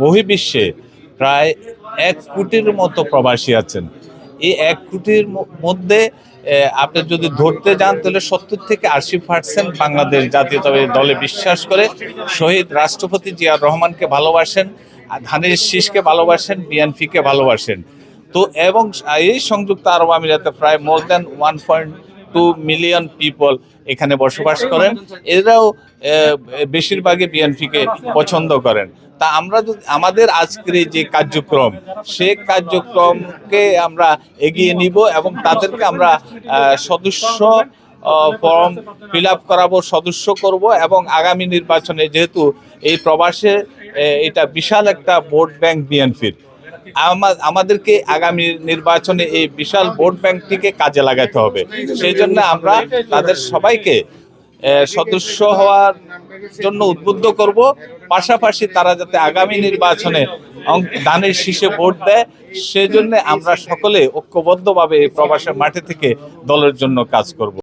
বহির্বিশ্বে প্রায় এক কোটির মতো প্রবাসী আছেন। এই এক কোটির মধ্যে আপনি যদি ধরতে যান, তাহলে সত্তর থেকে আশি পার্সেন্ট বাংলাদেশ জাতীয়তাবাদী দলে বিশ্বাস করে শহীদ রাষ্ট্রপতি জিয়া রহমানকে ভালোবাসেন ধানের শীষকে ভালোবাসেন, বিএনপিকে ভালোবাসেন। তো, এবং এই সংযুক্ত আরব আমিরাতে প্রায় more than one point two million people এখানে বসবাস করেন। এরাও বেশিরভাগই বিএনপিকে পছন্দ করেন। তা আমরা যদি, আমাদের আজকের যে কার্যক্রম, সে কার্যক্রমকে আমরা এগিয়ে নিব এবং তাদেরকে আমরা সদস্য ফর্ম ফিল আপ করাবো, সদস্য করব এবং আগামী নির্বাচনে যেহেতু এই প্রবাসে এটা বিশাল একটা ভোট ব্যাংক বিএনপির। আমাদেরকে আগামী নির্বাচনে এই বিশাল ভোট ব্যাংকটিকে কাজে লাগাতে হবে। সেই জন্য আমরা তাদের সবাইকে সদস্য হওয়ার জন্য উদ্বুদ্ধ করব। পাশাপাশি তারা যাতে আগামী নির্বাচনে ধানের শীষে ভোট দেয় সেজন্য আমরা সকলে ঐক্যবদ্ধভাবে এই প্রবাসের মাঠে থেকে দলের জন্য কাজ করব।